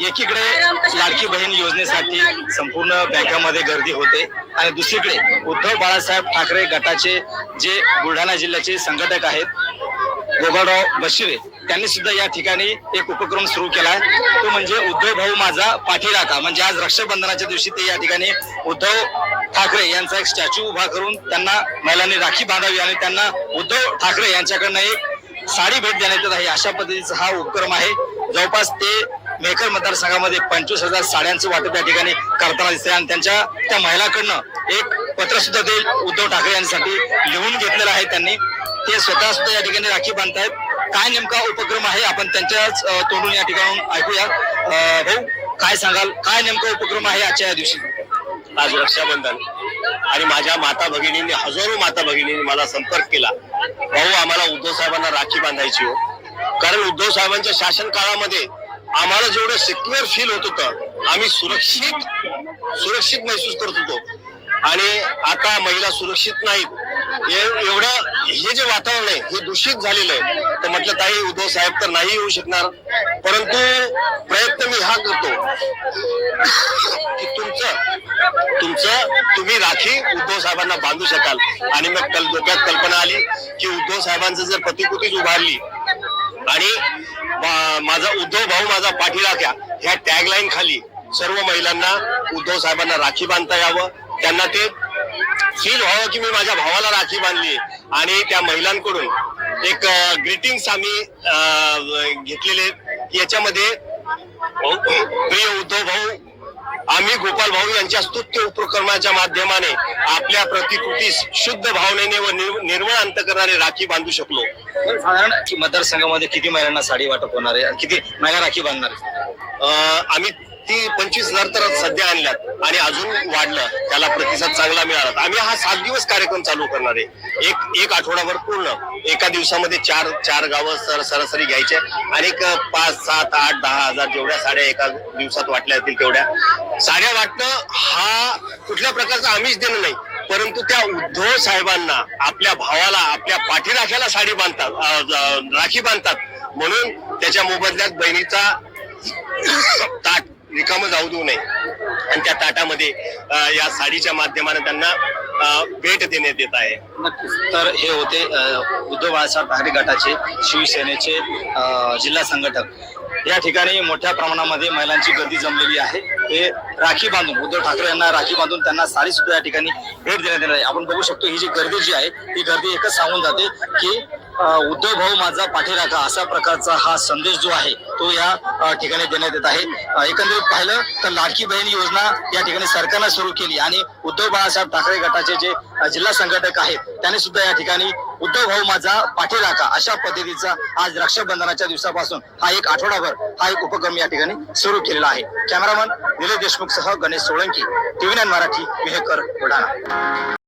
एकीकडे लाडकी बहीण योजनेसाठी संपूर्ण बँकामध्ये गर्दी होते. आणि दुसरीकडे उद्धव बाळासाहेब ठाकरे गटाचे जे बुलढाणा जिल्ह्याचे संघटक आहेत गोपाळराव बशिरे त्यांनी सुद्धा या ठिकाणी एक उपक्रम सुरू केला. आहे तो म्हणजे उद्धव भाऊ माझा पाठीराखा म्हणजे आज रक्षाबंधनाच्या दिवशी ते या ठिकाणी उद्धव ठाकरे यांचा एक स्टॅच्यू उभा करून त्यांना महिलांनी राखी बांधावी आणि त्यांना उद्धव ठाकरे यांच्याकडनं एक साडी भेट देण्यात येत आहे. अशा पद्धतीचा हा उपक्रम आहे. जवळपास ते मेकर मतदारसंघामध्ये पंचवीस हजार साड्यांचं वाटप या ठिकाणी करताना दिसते आणि त्यांच्या त्या महिलाकडनं एक पत्र सुद्धा ते उद्धव ठाकरे यांच्यासाठी. लिहून घेतलेलं आहे त्यांनी. ते स्वतः सुद्धा या ठिकाणी राखी बांधतायत. काय नेमका उपक्रम आहे? आपण त्यांच्याच तोंडून या ठिकाणून ऐकूया. भाऊ काय सांगाल? काय नेमका उपक्रम आहे आजच्या या दिवशी? आज रक्षाबंधन. आणि माझ्या माता भगिनींनी हजारो माता भगिनींनी मला संपर्क केला. भाऊ आम्हाला उद्धव साहेबांना राखी बांधायची हो. कारण उद्धव साहेबांच्या शासन काळामध्ये आम्हाला जेवढं सिक्युअर फील होत होतं आम्ही सुरक्षित सुरक्षित महसूस करत होतो. आणि आता महिला सुरक्षित नाहीत. एवढं हे जे वातावरण आहे हे दूषित झालेलं आहे. तर म्हटलं ताई उद्धव साहेब तर नाही येऊ शकणार. परंतु प्रयत्न मी हा करतो की तुमचं तुमचं तुम्ही राखी उद्धव साहेबांना बांधू शकाल. आणि मग कल डोक्यात कल्पना आली की उद्धव साहेबांचं जर प्रतिकृतीच उभारली आणि माझा उद्धव भाऊ माझा पाठीला घ्या. ह्या टॅगलाईन खाली सर्व महिलांना उद्धव साहेबांना राखी बांधता यावं. त्यांना ते फील व्हावं की मी माझ्या भावाला राखी बांधली आणि त्या महिलांकडून एक ग्रीटिंग्स आम्ही अं, घेतलेले याच्यामध्ये प्रिय उद्धव भाऊ आम्ही गोपाल भाऊ यांच्या स्तुत्य उपक्रमाच्या माध्यमाने आपल्या प्रतिकृतीस शुद्ध भावनेने व निर्- निर्मळ अंतकरणाने राखी बांधू शकलो साधारण कि- मतदारसंघामध्ये किती महिलांना साडी वाटप होणार आहे आणि किती महिला राखी बांधणार आहे? अं, आम्ही ती पंचवीस हजार तर सध्या आणल्यात आणि अजून वाढलं त्याला प्रतिसाद चांगला मिळाला. आम्ही हा सात दिवस कार्यक्रम चालू करणार आहे. एक एक आठवडाभर पूर्ण. एका दिवसामध्ये चार चार गावं सर सरासरी घ्यायचे. आणि एक पाच सात आठ दहा हजार जेवढ्या साड्या एका दिवसात वाटल्या जातील तेवढ्या. साड्या वाटणं हा कुठल्या प्रकारचा आम्हीच देणं नाही. परंतु त्या उद्धव साहेबांना आपल्या भावाला आपल्या पाठीराख्याला साडी बांधतात राखी बांधतात. म्हणून त्याच्या मोबदल्यात बहिणीचा ताट रिकाम जाऊ देऊ नये. आणि त्या ताटामध्ये या साडीच्या माध्यमाने त्यांना भेट देण्यात येत आहे. नक्कीच. तर हे होते उद्धव बाळासाहेब ठाकरे गटाचे शिवसेनेचे जिल्हा संघटक. या ठिकाणी मोठ्या प्रमाणामध्ये महिलांची गर्दी जमलेली आहे. हे राखी बांधून उद्धव ठाकरे यांना राखी बांधून त्यांना साडी सुद्धा या ठिकाणी भेट देण्यात येणार आहे. आपण बघू शकतो ही जी गर्दी जी आहे ही गर्दी एकच सांगून जाते की उद्धव भाऊ माझा पाठीराखा असा प्रकारचा हा संदेश जो आहे तो या ठिकाणी देण्यात येत आहे. एकंदरीत पाहिलं तर लाडकी बहीण योजना या ठिकाणी सरकारनं सुरू केली आणि उद्धव बाळासाहेब ठाकरे गटाचे जे जिल्हा संघटक आहेत त्यांनी सुद्धा या ठिकाणी उद्धव भाऊ माझा पाठीराखा अशा पद्धतीचा आज रक्षाबंधनाच्या दिवसापासून हा एक आठवडाभर हा एक उपक्रम या ठिकाणी सुरू केलेला आहे. कॅमेरामन निलेश देशमुख सह गणेश सोळंकी टीव्ही नाईन मराठी विहेकर बुलढाणा.